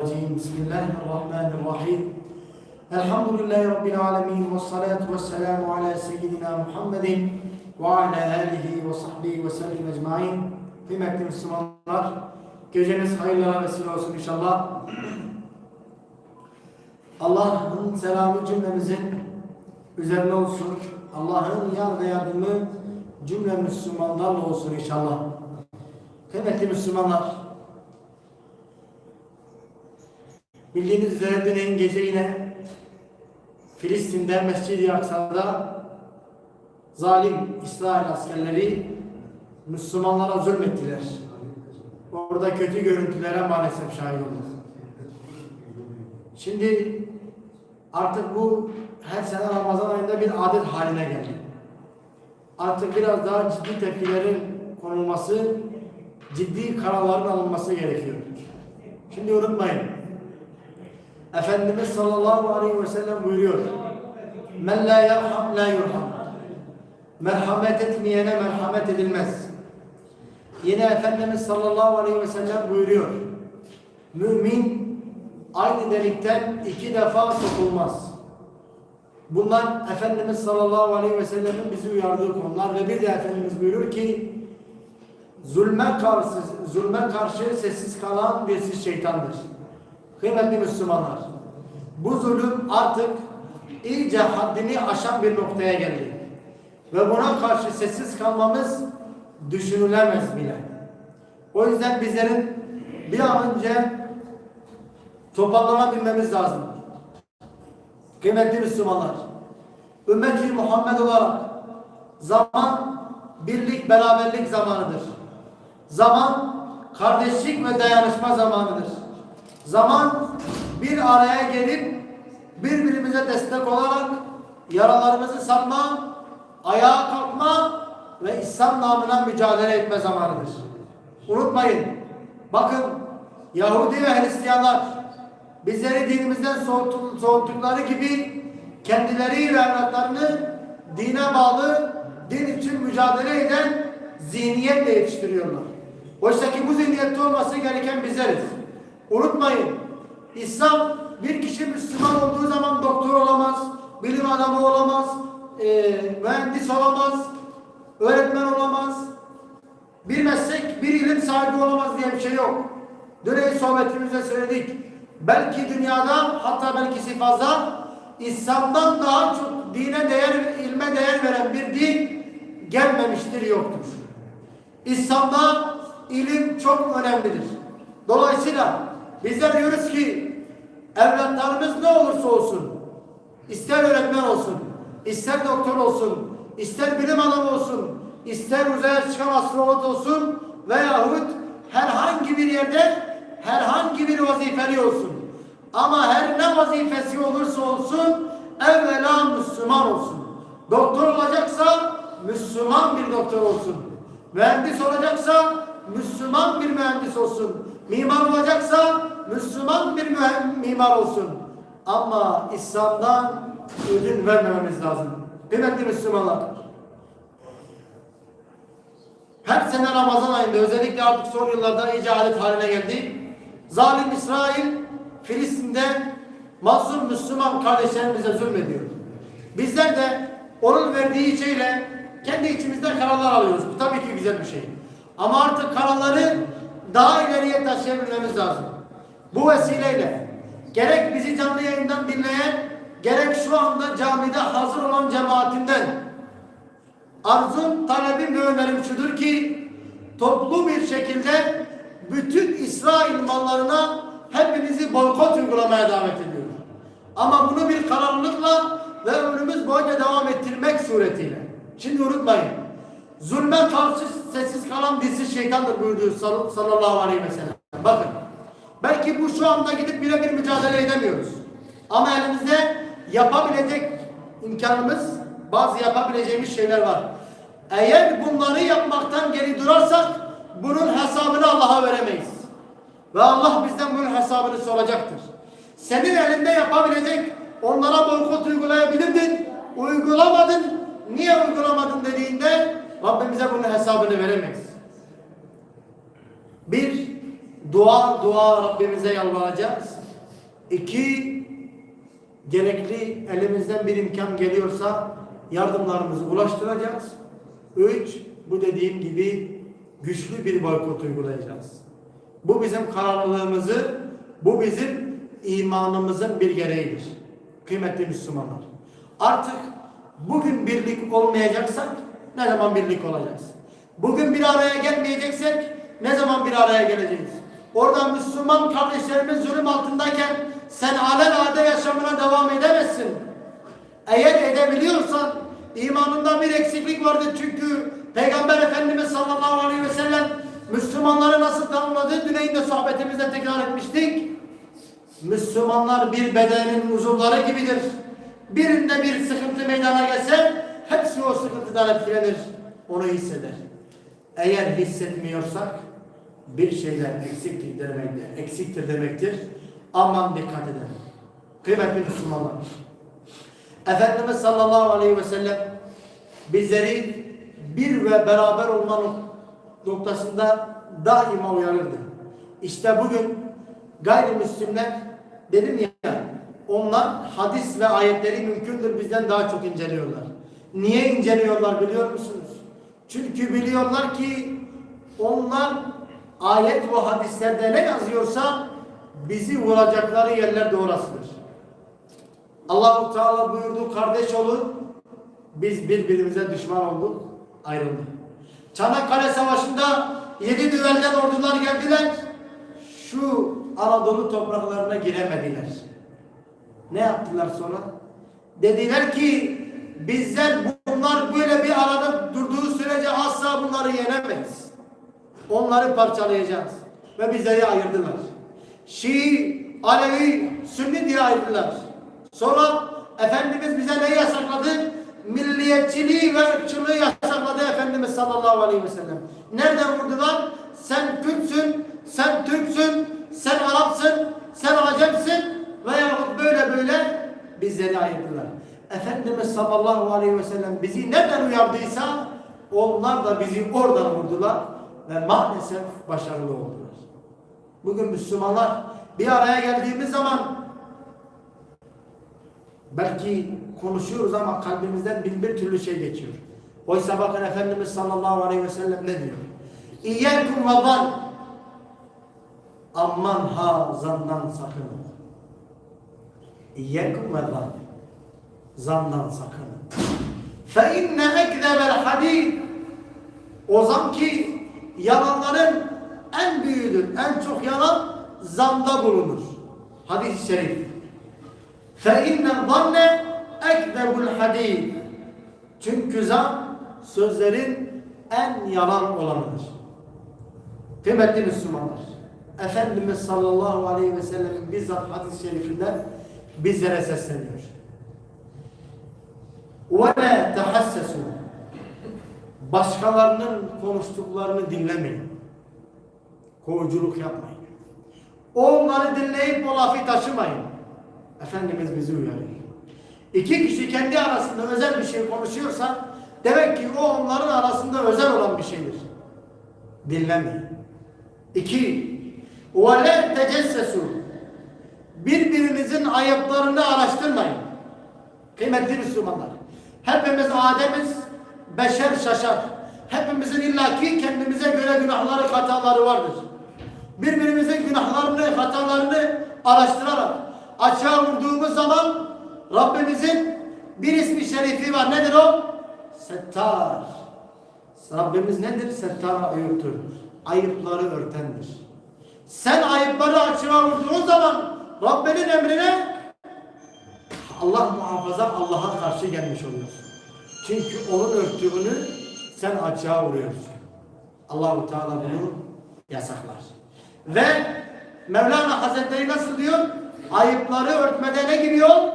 الرجيم بسم الله الرحمن الرحيم الحمد لله رب العالمين والصلاة والسلام على سيدنا محمد وعلى آله وصحبه وسلم أجمعين Kıymetli Müslümanlar, geceniz hayırlara vesile olsun inşallah. Allah'ın selamı cümlemizin üzerine olsun. Allah'ın yar ve yardımı cümle Müslümanlarla olsun inşallah. Kıymetli Müslümanlar, Bildiğiniz üzere dün gece yine Filistin'de Mescid-i Aksa'da zalim İsrail askerleri Müslümanlara zulmettiler. Orada kötü görüntülere maalesef şahit olduk. Şimdi artık bu her sene Ramazan ayında bir adet haline geldi. Artık biraz daha ciddi tepkilerin konulması, ciddi kararların alınması gerekiyor. Şimdi unutmayın, Efendimiz sallallahu aleyhi ve sellem buyuruyor. Men la yerham la yurham. Merhamet etmeyene merhamet edilmez. Yine Efendimiz sallallahu aleyhi ve sellem buyuruyor. Mümin aynı delikten iki defa sokulmaz. Bunlar Efendimiz sallallahu aleyhi ve sellemin bizi uyardığı konular ve bir de Efendimiz buyuruyor ki zulme karşı, zulme karşı sessiz kalan birisi şeytandır. Kıymetli Müslümanlar, bu zulüm artık iyice haddini aşan bir noktaya geldi. Ve buna karşı sessiz kalmamız düşünülemez bile. O yüzden bizlerin bir an önce toparlanabilmemiz lazım. Kıymetli Müslümanlar, ümmeti Muhammed olarak zaman birlik beraberlik zamanıdır. Zaman kardeşlik ve dayanışma zamanıdır. Zaman bir araya gelip birbirimize destek olarak yaralarımızı sarma, ayağa kalkma ve İslam namına mücadele etme zamanıdır. Unutmayın, bakın Yahudi ve Hristiyanlar bizleri dinimizden soğuttuk- soğuttukları gibi kendileri evlatlarını dine bağlı, din için mücadele eden zihniyetle yetiştiriyorlar. Oysa ki bu zihniyette olması gereken bizleriz. Unutmayın, İslam bir kişi Müslüman olduğu zaman doktor olamaz, bilim adamı olamaz, eee, mühendis olamaz, öğretmen olamaz, bir meslek, bir ilim sahibi olamaz diye bir şey yok. Dün sohbetimizde söyledik. Belki dünyada hatta belki fazla İslam'dan daha çok dine değer, ilme değer veren bir din gelmemiştir, yoktur. İslam'da ilim çok önemlidir. Dolayısıyla bizler diyoruz ki evlatlarımız ne olursa olsun, ister öğretmen olsun, ister doktor olsun, ister bilim adamı olsun, ister uzaya çıkan astronot olsun veyahut herhangi bir yerde herhangi bir vazifeli olsun. Ama her ne vazifesi olursa olsun evvela Müslüman olsun. Doktor olacaksa Müslüman bir doktor olsun. Mühendis olacaksa Müslüman bir mühendis olsun. Mimar olacaksa Müslüman bir mimar olsun. Ama İslam'dan ödün vermememiz lazım. Kıymetli Müslümanlar. Her sene Ramazan ayında özellikle artık son yıllarda iyice adet haline geldi. Zalim İsrail Filistin'de mazlum Müslüman kardeşlerimize zulmediyor. Bizler de onun verdiği şeyle kendi içimizde kararlar alıyoruz. Bu tabii ki güzel bir şey. Ama artık kararları daha ileriye taşıyabilmemiz lazım. Bu vesileyle gerek bizi canlı yayından dinleyen gerek şu anda camide hazır olan cemaatinden arzum, talebim ve önerim şudur ki toplu bir şekilde bütün İsrail mallarına hepinizi boykot uygulamaya davet ediyorum. Ama bunu bir kararlılıkla ve ömrümüz boyunca devam ettirmek suretiyle. Şimdi unutmayın. Zulme karşı sessiz kalan birisi şeytandır buyurdu sall- sallallahu aleyhi ve sellem. Bakın. Belki bu şu anda gidip birebir mücadele edemiyoruz. Ama elimizde yapabilecek imkanımız, bazı yapabileceğimiz şeyler var. Eğer bunları yapmaktan geri durarsak bunun hesabını Allah'a veremeyiz. Ve Allah bizden bunun hesabını soracaktır. Senin elinde yapabilecek onlara boykot uygulayabilirdin. Uygulamadın. Niye uygulamadın dediğinde Rabbimize bunun hesabını veremeyiz. Bir, dua dua Rabbimize yalvaracağız. İki, gerekli elimizden bir imkan geliyorsa yardımlarımızı ulaştıracağız. Üç, bu dediğim gibi güçlü bir boykot uygulayacağız. Bu bizim kararlılığımızı, bu bizim imanımızın bir gereğidir. Kıymetli Müslümanlar. Artık bugün birlik olmayacaksak ne zaman birlik olacağız? Bugün bir araya gelmeyeceksek ne zaman bir araya geleceğiz? Orada Müslüman kardeşlerimiz zulüm altındayken sen alelade yaşamına devam edemezsin. Eğer edebiliyorsan imanında bir eksiklik vardır çünkü Peygamber Efendimiz sallallahu aleyhi ve sellem Müslümanları nasıl tanımladığı düneyinde sohbetimizde tekrar etmiştik. Müslümanlar bir bedenin uzuvları gibidir. Birinde bir sıkıntı meydana gelse hepsi o sıkıntıdan etkilenir. Onu hisseder. Eğer hissetmiyorsak bir şeyler eksiktir demektir. Eksiktir demektir. Aman dikkat edelim. Kıymetli Müslümanlar. Efendimiz sallallahu aleyhi ve sellem bizleri bir ve beraber olma noktasında daima uyarırdı. İşte bugün gayrimüslimler dedim ya onlar hadis ve ayetleri mümkündür bizden daha çok inceliyorlar. Niye inceliyorlar biliyor musunuz? Çünkü biliyorlar ki onlar ayet ve hadislerde ne yazıyorsa bizi vuracakları yerler de orasıdır. Allahu Teala buyurdu kardeş olun. Biz birbirimize düşman olduk, ayrıldık. Çanakkale Savaşı'nda yedi düvelden ordular geldiler. Şu Anadolu topraklarına giremediler. Ne yaptılar sonra? Dediler ki bizler bunlar böyle bir arada durduğu sürece asla bunları yenemeyiz. Onları parçalayacağız. Ve bizleri ayırdılar. Şii, Alevi, Sünni diye ayırdılar. Sonra Efendimiz bize ne yasakladı? Milliyetçiliği ve ırkçılığı yasakladı Efendimiz sallallahu aleyhi ve sellem. Nereden vurdular? Sen Kürtsün, sen Türksün, sen Arapsın, sen Acemsin veyahut böyle böyle bizleri ayırdılar. Efendimiz sallallahu aleyhi ve sellem bizi nereden uyardıysa onlar da bizi oradan vurdular ve maalesef başarılı oldular. Bugün Müslümanlar bir araya geldiğimiz zaman belki konuşuyoruz ama kalbimizden bin bir türlü şey geçiyor. Oysa bakın Efendimiz sallallahu aleyhi ve sellem ne diyor? İyyâkum ve zan. Aman ha zandan sakının. İyyâkum ve zan. Zandan sakının. Fe inne ekzebel hadîd. O zan ki yalanların en büyüğüdür. En çok yalan zanda bulunur. Hadis-i şerif. فَاِنَّ الظَّنَّ اَكْذَبُ الْحَد۪يدِ Çünkü zan sözlerin en yalan olanıdır. Kıymetli Müslümanlar, Efendimiz sallallahu aleyhi ve sellemin bizzat hadis-i şerifinden bizlere sesleniyor. وَلَا تَحَسَّسُوا Başkalarının konuştuklarını dinlemeyin. Kovuculuk yapmayın. Onları dinleyip o lafı taşımayın. Efendimiz bizi uyarıyor. İki kişi kendi arasında özel bir şey konuşuyorsa demek ki o onların arasında özel olan bir şeydir. Dinlemeyin. İki, وَلَا تَجَسَّسُوا Birbirinizin ayıplarını araştırmayın. Kıymetli Müslümanlar. Hepimiz Adem'iz, beşer şaşar. Hepimizin illaki kendimize göre günahları, hataları vardır. Birbirimizin günahlarını, hatalarını araştırarak açığa vurduğumuz zaman Rabbimizin bir ismi şerifi var. Nedir o? Settar. Rabbimiz nedir? Settar ayıptır. Ayıpları örtendir. Sen ayıpları açığa vurduğun zaman Rabbinin emrine Allah muhafaza Allah'a karşı gelmiş oluyorsun. Çünkü onun örttüğünü sen açığa vuruyorsun. Allahu Teala bunu yasaklar. Ve Mevlana Hazretleri nasıl diyor? Ayıpları örtmede ne gibi yol?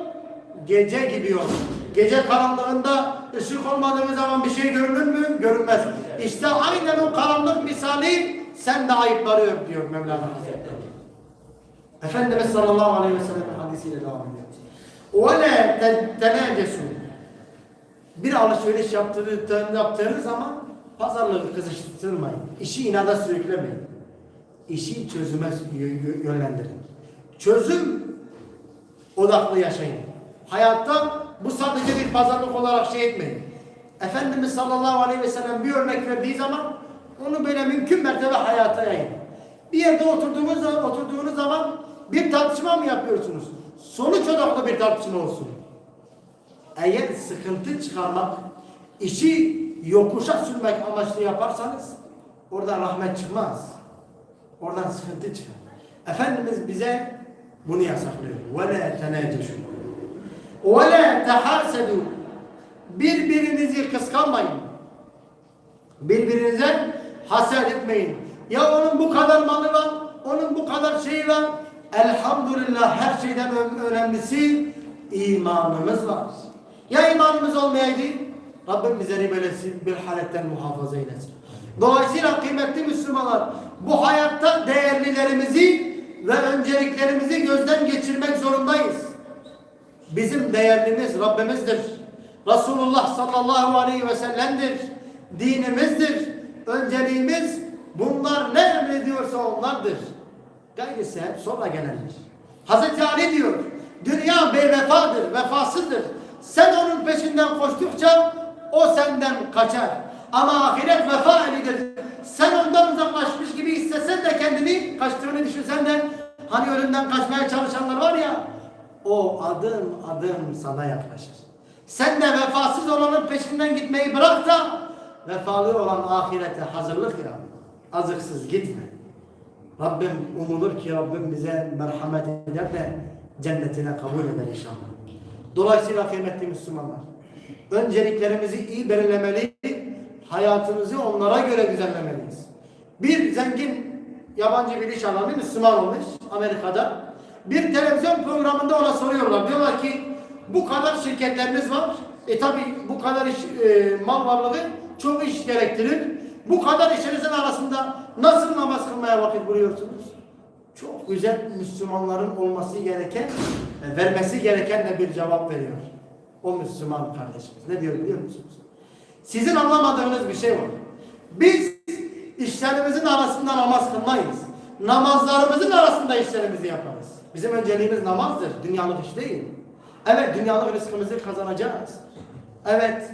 Gece gibi yol. Gece karanlığında ışık olmadığı zaman bir şey görünür mü? Görünmez. İşte aynen o karanlık misali sen de ayıpları ört diyor Mevlana Hazretleri. Efendimiz sallallahu aleyhi ve sellem hadisiyle devam ediyor. وَلَا تَنَاجَسُوا Bir alışveriş yaptığınız, yaptığınız zaman pazarlığı kızıştırmayın. İşi inada sürüklemeyin. işi çözüme yö- yö- yönlendirin. Çözüm odaklı yaşayın. Hayatta bu sadece bir pazarlık olarak şey etmeyin. Efendimiz sallallahu aleyhi ve sellem bir örnek verdiği zaman onu böyle mümkün mertebe hayata yayın. Bir yerde oturduğunuz zaman, oturduğunuz zaman bir tartışma mı yapıyorsunuz? Sonuç odaklı bir tartışma olsun. Eğer sıkıntı çıkarmak, işi yokuşa sürmek amaçlı yaparsanız oradan rahmet çıkmaz. Oradan sıkıntı çıkar. Efendimiz bize bunu yasaklıyor. وَلَا تَنَاجَشُوا وَلَا تَحَاسَدُوا Birbirinizi kıskanmayın. Birbirinize haset etmeyin. Ya onun bu kadar malı var, onun bu kadar şeyi var. Elhamdülillah her şeyden önemlisi imanımız var. Ya imanımız olmayaydı? Rabbim bizleri böyle bir haletten muhafaza eylesin. Dolayısıyla kıymetli Müslümanlar bu hayatta değerlilerimizi ve önceliklerimizi gözden geçirmek zorundayız. Bizim değerlimiz Rabbimizdir. Resulullah sallallahu aleyhi ve sellem'dir. Dinimizdir. Önceliğimiz bunlar ne emrediyorsa onlardır. Gayrısı hep sonra gelendir. Hazreti Ali diyor, dünya beyvefadır, vefasızdır. Sen onun peşinden koştukça o senden kaçar. Ama ahiret vefa elidir. Sen ondan uzaklaşmış gibi hissesen de kendini kaçtığını düşünsen de hani ölümden kaçmaya çalışanlar var ya o adım adım sana yaklaşır. Sen de vefasız olanın peşinden gitmeyi bırak da vefalı olan ahirete hazırlık yap. Azıksız gitme. Rabbim umulur ki Rabbim bize merhamet eder de cennetine kabul eder inşallah. Dolayısıyla kıymetli Müslümanlar, önceliklerimizi iyi belirlemeli, hayatımızı onlara göre düzenlemeliyiz. Bir zengin yabancı bir iş adamı Müslüman olmuş Amerika'da. Bir televizyon programında ona soruyorlar. Diyorlar ki bu kadar şirketleriniz var. E tabi bu kadar iş, e, mal varlığı çok iş gerektirir. Bu kadar işinizin arasında nasıl namaz kılmaya vakit buluyorsunuz? Çok güzel Müslümanların olması gereken, e, vermesi gereken de bir cevap veriyor. O Müslüman kardeşimiz. Ne diyor biliyor musunuz? Sizin anlamadığınız bir şey var. Biz işlerimizin arasında namaz kılmayız. Namazlarımızın arasında işlerimizi yaparız. Bizim önceliğimiz namazdır, dünyalık iş değil. Evet, dünyalık rızkımızı kazanacağız. Evet,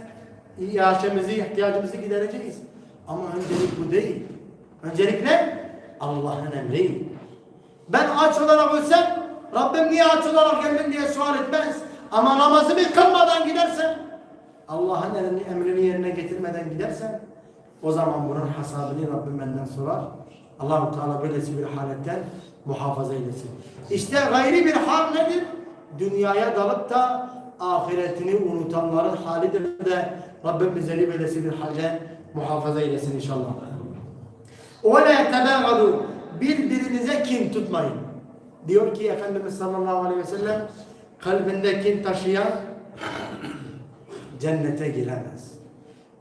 yaşamımızı, ihtiyacımızı gidereceğiz. Ama öncelik bu değil. Öncelik ne? Allah'ın emri. Ben aç olarak ölsem, Rabbim niye aç olarak geldin diye sual etmez. Ama namazımı kılmadan gidersem, Allah'ın emrini, yerine getirmeden gidersen, o zaman bunun hesabını Rabbim benden sorar. Allahu Teala böylesi bir haletten muhafaza eylesin. İşte gayri bir hal nedir? Dünyaya dalıp da ahiretini unutanların halidir de Rabbim bizleri böylesi bir halde muhafaza eylesin inşallah. وَلَا تَبَاغَدُوا Birbirinize kin tutmayın. Diyor ki Efendimiz sallallahu aleyhi ve sellem kalbinde kin taşıyan cennete giremez.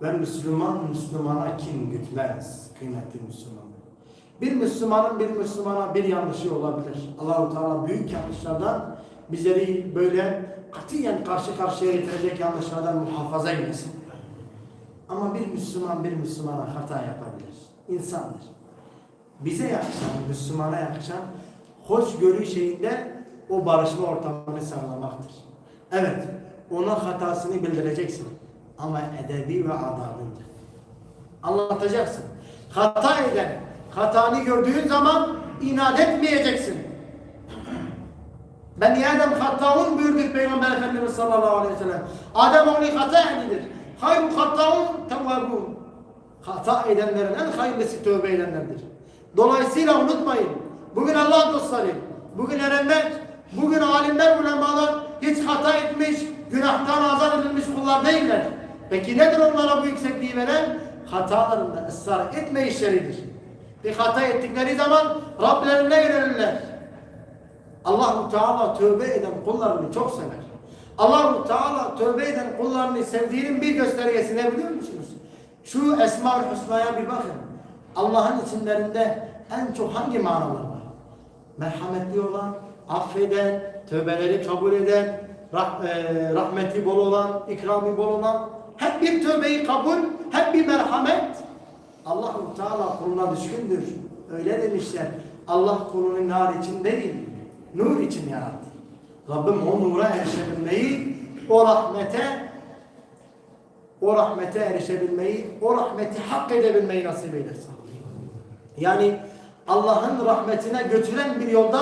Ve Müslüman Müslümana kin gütmez. Kıymetli Müslüman. Bir Müslümanın bir Müslümana bir yanlışı olabilir. Allahu Teala büyük yanlışlardan bizleri böyle katiyen karşı karşıya getirecek yanlışlardan muhafaza eylesin. Ama bir Müslüman bir Müslümana hata yapabilir. İnsandır. Bize yakışan, Müslümana yakışan hoşgörü şeyinde o barışma ortamını sağlamaktır. Evet, ona hatasını bildireceksin. Ama edebi ve adabındır. Anlatacaksın. Hata eden, hatanı gördüğün zaman inat etmeyeceksin. Ben Adem hattaun buyurdu Peygamber Efendimiz sallallahu aleyhi ve sellem. Adem oğlu hata edilir. Hayru hattaun tevvabun. Hata edenlerin en hayırlısı tövbe edenlerdir. Dolayısıyla unutmayın. Bugün Allah dostları, bugün erenler, bugün alimler, ulemalar hiç hata etmiş, günahtan azat edilmiş kullar değiller. Peki nedir onlara bu yüksekliği veren? Hatalarında ısrar etme işleridir. Bir hata ettikleri zaman Rablerine yönelirler. Allahu Teala tövbe eden kullarını çok sever. Allahu Teala tövbe eden kullarını sevdiğinin bir göstergesi ne biliyor musunuz? Şu Esma-ül Hüsna'ya bir bakın. Allah'ın isimlerinde en çok hangi manalar var? Merhametli olan, affeden, tövbeleri kabul eden, rah- e, rahmeti bol olan, ikrami bol olan, hep bir tövbeyi kabul, hep bir merhamet. Allahu Teala kuluna düşkündür. öyle demişler. Allah kulunu nar için değil, nur için yarattı. Rabbim o nura erişebilmeyi, o rahmete o rahmete erişebilmeyi, o rahmeti hak edebilmeyi nasip eylesin. Yani Allah'ın rahmetine götüren bir yolda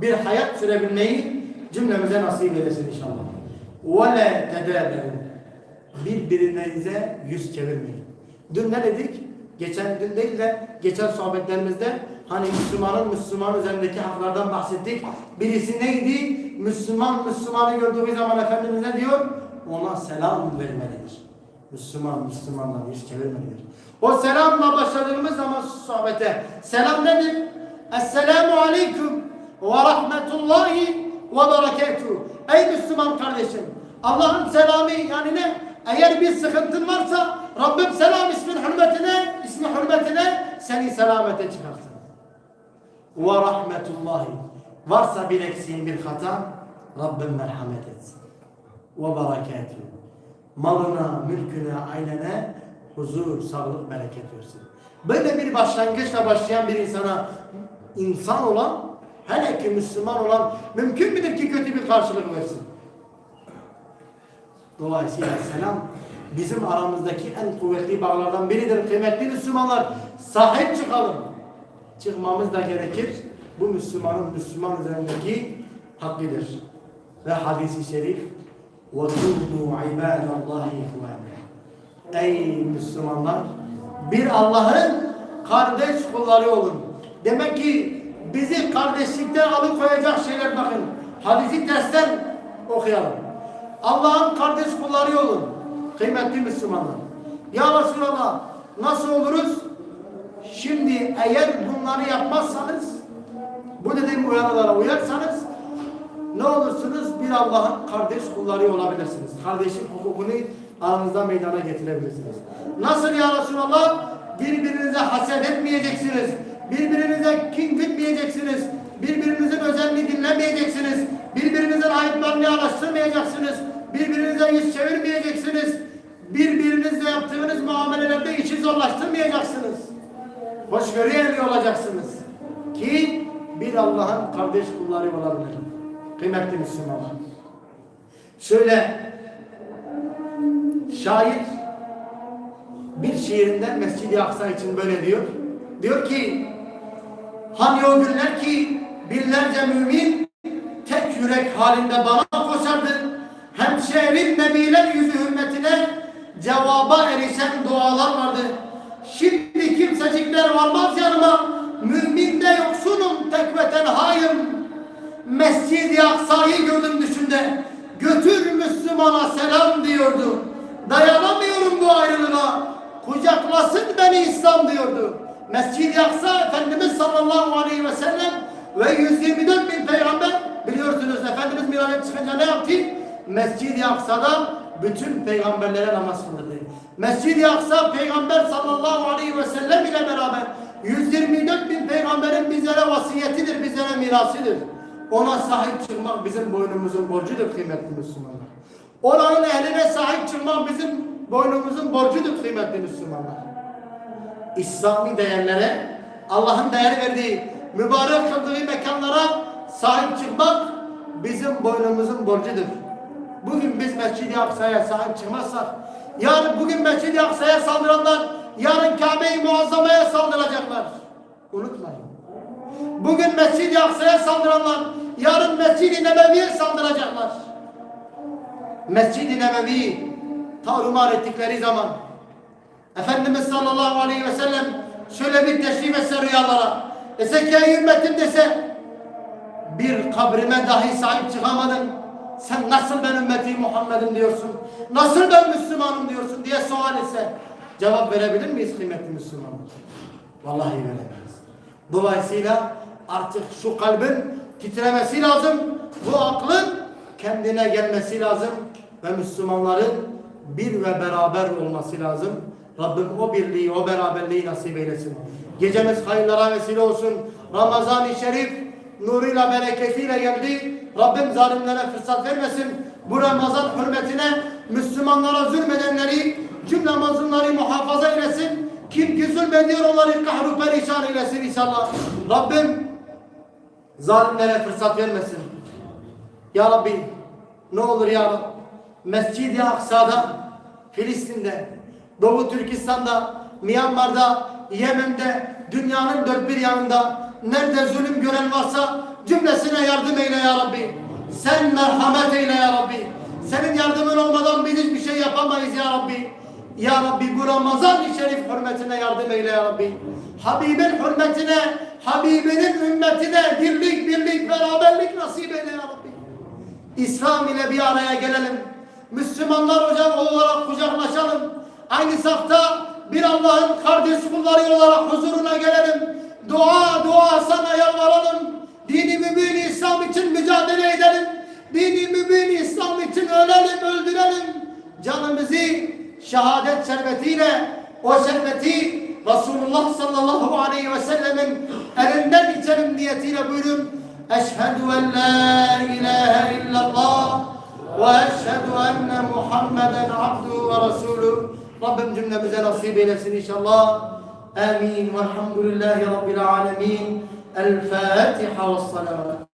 bir hayat sürebilmeyi cümlemize nasip eylesin inşallah. وَلَا تَدَابَرُوا Birbirinize yüz çevirmeyin. Dün ne dedik? Geçen dün değil de geçen sohbetlerimizde hani Müslümanın Müslüman üzerindeki haklardan bahsettik. Birisi neydi? Müslüman Müslümanı gördüğü zaman Efendimiz ne diyor? Ona selam vermelidir. Müslüman Müslümanla yüz çevirmelidir. O selamla başladığımız zaman sohbete selam nedir? Esselamu aleyküm ve rahmetullahi ve berekatuhu. Ey Müslüman kardeşim Allah'ın selamı yani ne? Eğer bir sıkıntın varsa Rabbim selam ismin hürmetine, ismi hürmetine seni selamete çıkarsın. Ve rahmetullahi. Varsa bir eksiğin bir hata Rabbim merhamet etsin. Ve berekatuhu. Malına, mülküne, ailene huzur, sağlık, bereket versin. Böyle bir başlangıçla başlayan bir insana insan olan, hele ki Müslüman olan mümkün müdür ki kötü bir karşılık versin? Dolayısıyla selam bizim aramızdaki en kuvvetli bağlardan biridir. Kıymetli Müslümanlar sahip çıkalım. Çıkmamız da gerekir. Bu Müslümanın Müslüman üzerindeki hakkıdır. Ve hadisi şerif وَكُنُوا عِبَادَ اللّٰهِ اِخْوَانًا Ey Müslümanlar bir Allah'ın kardeş kulları olun. Demek ki bizi kardeşlikten alıkoyacak şeyler bakın. Hadisi tersten okuyalım. Allah'ın kardeş kulları olun. Kıymetli Müslümanlar. Ya Resulallah nasıl oluruz? Şimdi eğer bunları yapmazsanız bu dediğim uyarılara uyarsanız ne olursunuz? Bir Allah'ın kardeş kulları olabilirsiniz. Kardeşin hukukunu aranızda meydana getirebilirsiniz. Nasıl ya Resulallah? Birbirinize haset etmeyeceksiniz. Birbirinize kin gütmeyeceksiniz. Birbirinizin özelliğini dinlemeyeceksiniz. Birbirinizin ayıplarını araştırmayacaksınız. Birbirinize yüz çevirmeyeceksiniz. Birbirinizle yaptığınız muamelelerde işi zorlaştırmayacaksınız. Hoşgörü olacaksınız. Ki bir Allah'ın kardeş kulları olabilir. Kıymetli Müslümanlar. Şöyle şair bir şiirinde Mescid-i Aksa için böyle diyor. Diyor ki hani o günler ki binlerce mümin tek yürek halinde bana koşardı. Hem şehrin nebiler yüzü hürmetine cevaba erişen dualar vardı. Şimdi kimsecikler varmaz yanıma. Ve tenhayım. Mescid-i Aksa'yı gördüm düşünde. Götür Müslümana selam diyordu. Dayanamıyorum bu ayrılığa. Kucaklasın beni İslam diyordu. Mescid-i Aksa Efendimiz sallallahu aleyhi ve sellem ve 124 bin peygamber biliyorsunuz Efendimiz Miraç'a çıkınca ne yaptı? Mescid-i Aksa'da bütün peygamberlere namaz kıldırdı. Mescid-i Aksa peygamber sallallahu aleyhi ve sellem ile beraber 124 bin peygamberin bizlere vasiyetidir, bizlere mirasıdır. Ona sahip çıkmak bizim boynumuzun borcudur kıymetli Müslümanlar. Oranın ehline sahip çıkmak bizim boynumuzun borcudur kıymetli Müslümanlar. İslami değerlere, Allah'ın değer verdiği, mübarek kıldığı mekanlara sahip çıkmak bizim boynumuzun borcudur. Bugün biz Mescid-i Aksa'ya sahip çıkmazsak, yarın bugün Mescid-i Aksa'ya saldıranlar, yarın Kabe-i Muazzama'ya saldıracaklar. Unutmayın. Bugün Mescid-i Aksa'ya saldıranlar, yarın Mescid-i Nebevi'ye saldıracaklar. Mescid-i Nebevi tarumar ettikleri zaman Efendimiz sallallahu aleyhi ve sellem şöyle bir teşrif etse rüyalara dese ki ey ümmetim dese bir kabrime dahi sahip çıkamadın sen nasıl ben ümmeti Muhammed'im diyorsun nasıl ben Müslümanım diyorsun diye sual etse cevap verebilir miyiz kıymetli Müslümanlar? Vallahi veremeyiz. Dolayısıyla artık şu kalbin titremesi lazım. Bu aklın kendine gelmesi lazım. Ve Müslümanların bir ve beraber olması lazım. Rabbim o birliği, o beraberliği nasip eylesin. Gecemiz hayırlara vesile olsun. Ramazan-ı Şerif nuruyla, bereketiyle geldi. Rabbim zalimlere fırsat vermesin. Bu Ramazan hürmetine Müslümanlara zulmedenleri, cümle mazlumları muhafaza eylesin. Kim ki zulmediyor onları kahru perişan eylesin inşallah. Rabbim zalimlere fırsat vermesin. Ya Rabbi ne olur ya Rabbi Mescid-i Aksa'da Filistin'de Doğu Türkistan'da Myanmar'da Yemen'de dünyanın dört bir yanında nerede zulüm gören varsa cümlesine yardım eyle ya Rabbi. Sen merhamet eyle ya Rabbi. Senin yardımın olmadan biz hiçbir şey yapamayız ya Rabbi. Ya Rabbi bu Ramazan-ı Şerif hürmetine yardım eyle ya Rabbi. Habibin hürmetine, Habibinin ümmetine birlik birlik beraberlik nasip eyle ya Rabbi. İslam ile bir araya gelelim. Müslümanlar hocam olarak kucaklaşalım. Aynı safta bir Allah'ın kardeş kulları olarak huzuruna gelelim. Dua dua sana yalvaralım. Dini mübin İslam için mücadele edelim. Dini mübin İslam için ölelim, öldürelim. Canımızı şehadet şerbetiyle o şerbeti Resulullah sallallahu aleyhi ve sellemin elinden içelim niyetiyle buyurun. Eşhedü en la ilahe illallah ve eşhedü enne Muhammeden abduhu ve resulü. Rabbim cümlemize nasip eylesin inşallah. Amin. Velhamdülillahi Rabbil alemin. El Fatiha ve salavat.